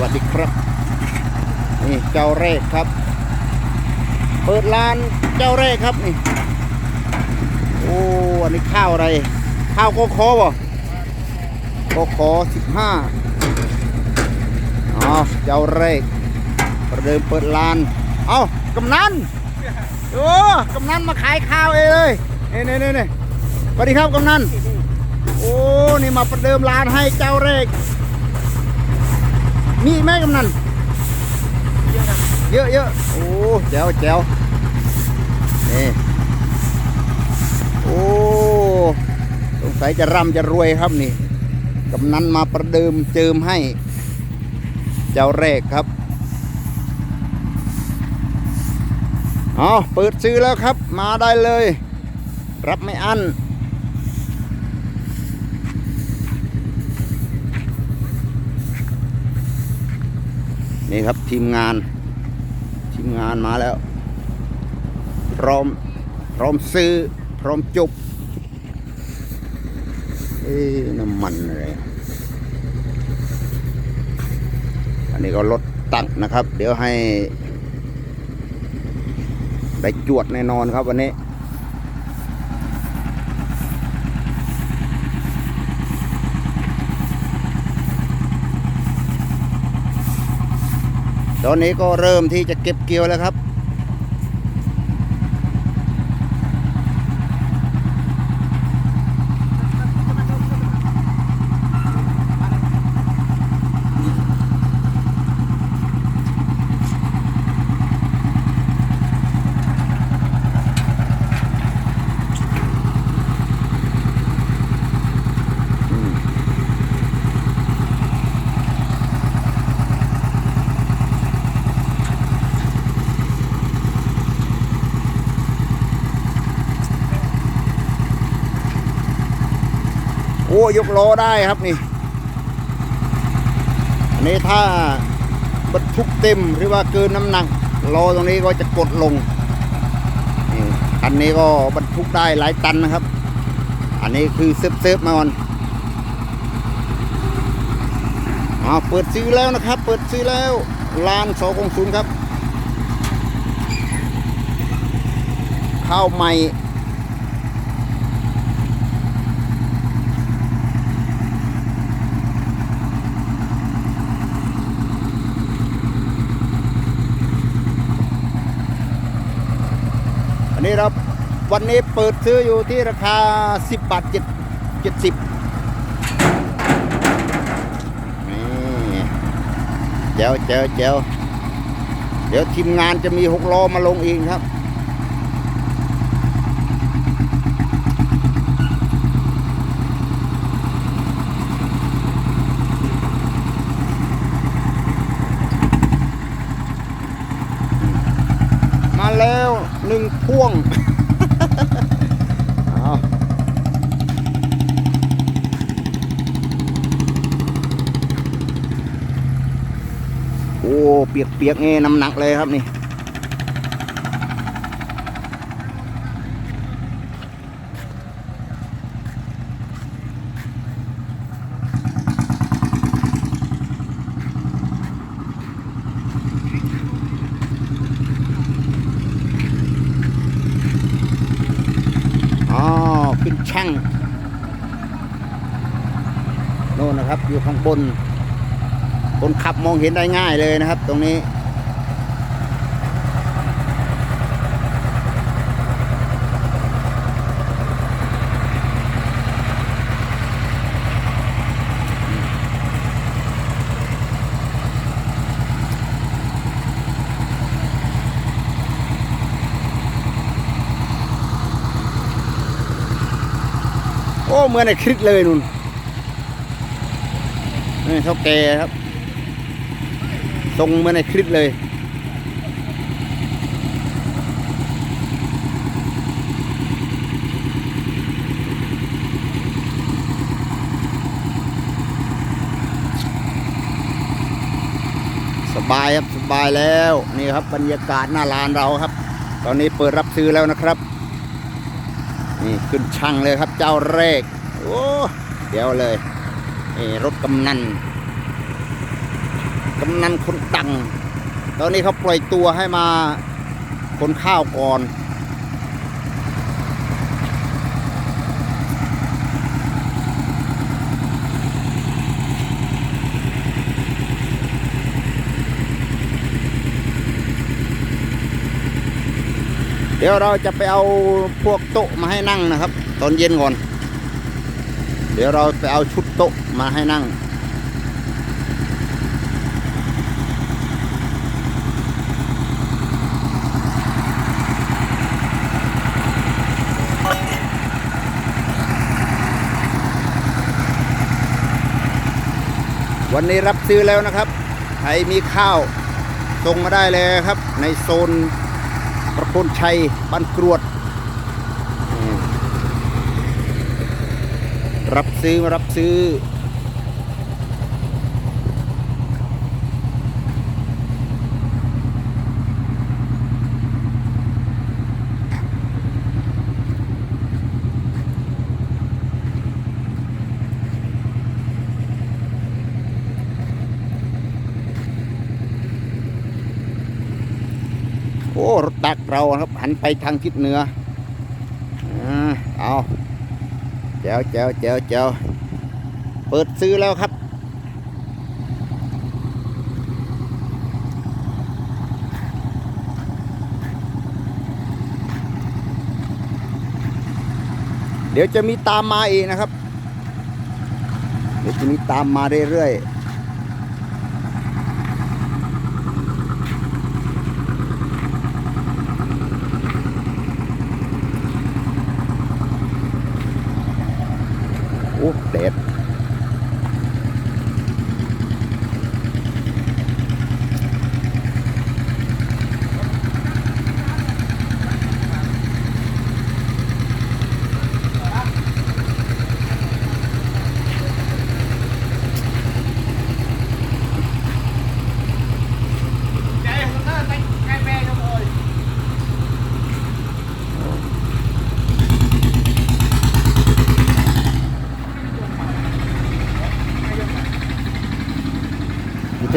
วัสดีครับ นี่เจ้าแรกครับ เปิดร้านเจ้าแรกครับนี่โอ้อันนี้ข้าวอะไร ข้าวโกโคบ่โกโคสิบห้าอ๋อเจ้าแรกประเดิมเปิดร้าน เอากำนันโอ้กำนันมาขายข้าวเองเลยเนี่นี่นี่นี่สวัสดีครับกำนันโอ้นี่มาประเดิมร้านให้เจ้าแรก มีไหมกำนันเยอะเยอะโอ้แจ๋วแจ๋วนี่โอ้สงสัยจะร่ำจะรวยครับนี่กำนันมาประเดิมเจิมให้ เจ้าแรกครับอ๋อเปิดซื้อแล้วครับ มาได้เลย รับไม่อั้น นี่ครับทีมงาน ทีมงานมาแล้ว พร้อม พร้อมซื้อ พร้อมจุบเอ้น้ำมันอะไรอันนี้ก็รถตั้งนะครับ เดี๋ยวให้ได้จวดแน่นอนครับวันนี้ ตอนนี้ก็เริ่มที่จะเก็บเกี่ยวแล้วครับ อ้ยกล้อได้ครับนี่อันนี้ถ้าบรรทุกเต็มหรือว่าเกินน้ำหนักล้อตรงนี้ก็จะกดลงอันนี้ก็บรรทุกได้หลายตันนะครับ อันนี้คือเซฟเซฟๆมาก่อนอาเปิดซื้อแล้วนะครับ เปิดซื้อแล้วลานสองศูนย์ครับ ข้าวใหม่ อันนี้เราวันนี้เปิดซื้ออยู่ที่ราคา 10 บาท7 70นี่เจ้าเจ๋วเจ๋วเดี๋ยวทีมงานจะมีหกล้อมาลงเองครับ มาแล้วหนึ่ง พ่วงโอ้ เปียกเปียกๆเงน้ำหนักเลยครับนี่ อ๋อ ขึ้นช่างโน่นนะครับอยู่ข้างบน คนขับมองเห็นได้ง่ายเลยนะครับ ตรงนี้ อ้เหมือนในคลิปเลยนุ่นนี่เท่าแกครับตรงเหมือนในคลิปเลยสบายครับสบายแล้วนี่ครับบรรยากาศหน้าร้านเราครับ ตอนนี้เปิดรับซื้อแล้วนะครับ นี่ขึ้นช่างเลยครับเจ้าแรก โอ้เดี๋ยวเลยนี่รถกำนันกำนันคนดัง ตอนนี้เขาปล่อยตัวให้มาคนข้าวก่อน ดี๋ยวเราจะไปเอาพวกโต๊ะมาให้นั่งนะครับ ตอนเย็นก่อน เดี๋ยวเราไปเอาชุดโต๊ะมาให้นั่งวันนี้รับซื้อแล้วนะครับ ใครมีข้าวส่งมาได้เลยครับ ในโซน นชัยบ้านกรวด รับซื้อรับซื้อ รถตักเราครับ หันไปทางทิศเหนืออ่าเอาแจวแจวแจวแจวเปิดซื้อแล้วครับ เดี๋ยวจะมีตามมาอีกนะครับ เดี๋ยวจะมีตามมาเรื่อยๆ โอ้แดด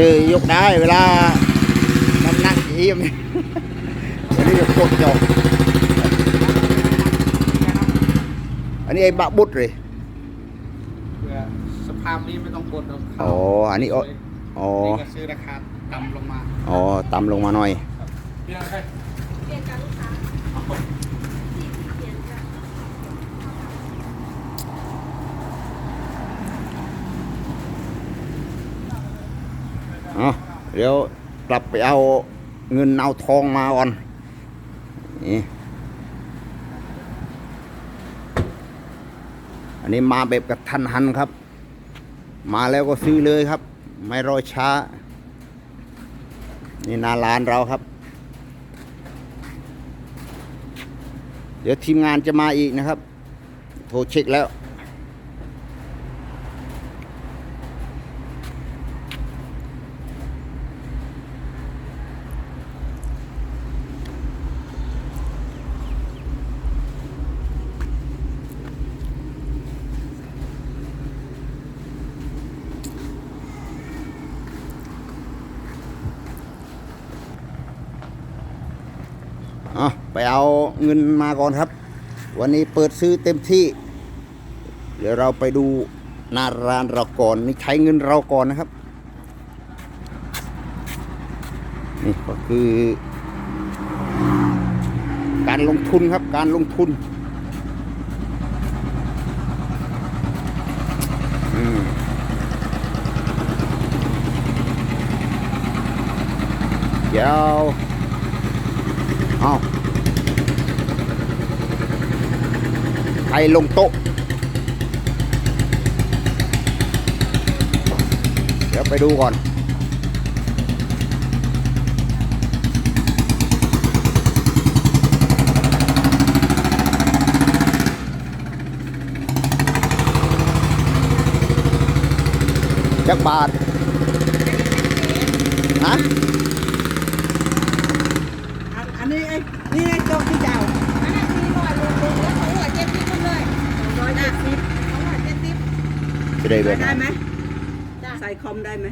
คือยกได้เวลาน้ำหนักเอี่ยมนี่อันนี้ยกกดจอกอันนี้ไอ้บะบุตรเลยเพื่อสภาพนี้ไม่ต้องกดเอาเข้าอ๋ออันนี้อ๋ออ๋อนี่ก็ซื้อราคาต่ำลงมาอ๋อต่ำลงมาหน่อยพี่น้องครับเปลี่ยนกับลูกค้าที่เปลี่ยนจ้ะ อ๋อเดี๋ยวกลับไปเอาเงินเอาทองมาก่อนนี่อันนี้มาแบบกระทันหันครับ มาแล้วก็ซื้อเลยครับ ไม่รอช้า นี่นาร้านเราครับ เดี๋ยวทีมงานจะมาอีกนะครับ โทรเช็คแล้ว อไปเอาเงินมาก่อนครับ วันนี้เปิดซื้อเต็มที่ เดี๋ยวเราไปดูหน้าร้านเราก่อนนี่ใช้เงินเราก่อนนะครับนี่ก็คือ การลงทุนครับการลงทุนอืมเดี๋ยว เอาใครลงโต๊ะ เดี๋ยวไปดูก่อนจักบาท ฮะ อันอันนี้ไอ้ นี่ไอ้โต๊ะที่เจ้าอันนั้นสี่ร้อยรวมรวมแล้วสองร้อยเจ็ดสิบหมดเลยร้อยเจ็ดสิบสองร้อยเจ็ดสิบจะได้เบิดได้ไหมจ้ะใส่คอมได้ไหม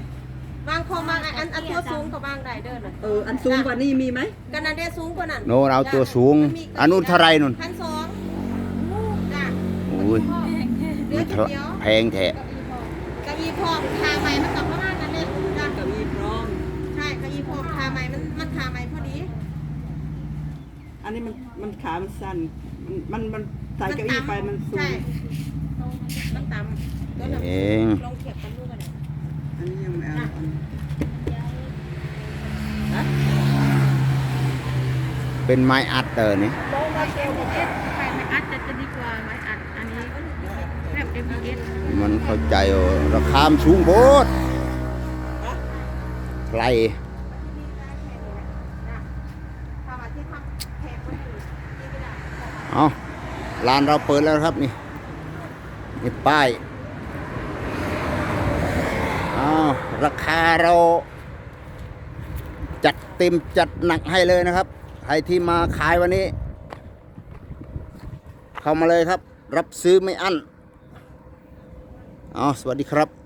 บางคอบางอันอันอันตัวสูงกับบางได้เด้อน่ะเอออันสูงกว่านี้มีไหมกันนั่นได้สูงกว่านั้นโน่นเอาตัวสูง อันนู้นเท่าไรนู่นพันสองจ้ะอุ้ยเหลือจุดเดียวแพงแท้กะอีพองคาใหม่มันกับประมาณนั้นเลยจ้ะ กับมีพร้อม ใช่กะอีพองคาใหม่มันมันคาใหม่พอดี อันนี้มันมันขา มันสั้นมันมันมันใส่เก้าอี้ไปมันสูง ใช่มันต่ำแล้วเอน่ะงลองเทียบกันดูกันหน่อยอันนี้ยังไม่เอาอันนี้เป็นไม้อัดเตอร์นี่โบมาเซลเอสใครไม่อัดจะจะดีกว่าไม้อัดอันนี้แค่เอ็มเอสมันเข้าใจว่าราคามนสูงโบดไกล ทำอาที่ทำแพงกว่านี้นี่ไม่ได้ เอาร้านเราเปิดแล้วครับนี่นี่ป้ายเอาราคาเรา จัดเต็มจัดหนักให้เลยนะครับใครที่มาขายวันนี้ เข้ามาเลยครับ รับซื้อไม่อั้นเอาสวัสดีครับ